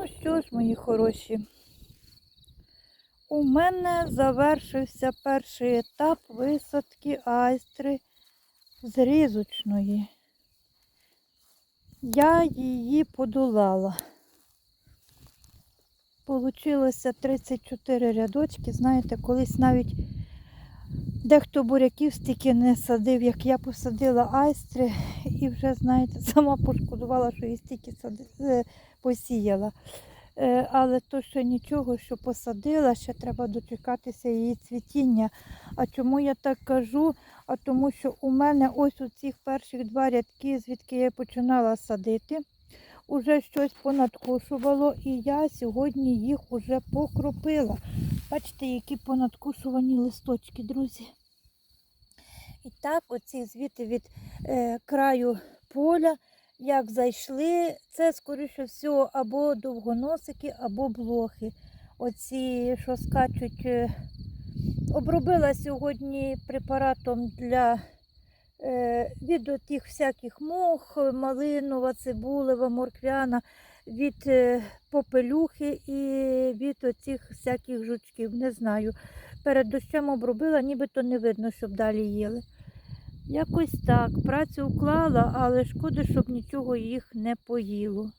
Ну що ж, мої хороші, у мене завершився перший етап висадки айстри з різочної. Я її подолала. Получилося 34 рядочки. Знаєте, колись навіть дехто буряків стільки не садив, як я посадила айстри, і вже, знаєте, сама пошкодувала, що її стільки е, посіяла. Е, Але то ще нічого, що посадила, ще треба дочекатися її цвітіння. А чому я так кажу? А тому що у мене ось у цих перших два рядки, звідки я починала садити, уже щось понадкушувало, і я сьогодні їх уже покропила. Бачите, які понадкушувані листочки, друзі. І так, оці звідти від е, краю поля, як зайшли, це, скоріше всього, або довгоносики, або блохи. Оці, що скачуть, е, обробила сьогодні препаратом для від тих всяких мох, малинова, цибулева, морквяна, від е, попелюхи і від оцих всяких жучків. Не знаю. Перед дощем обробила, нібито не видно, щоб далі їли. Якось так. Працю вклала, але шкода, щоб нічого їх не поїло.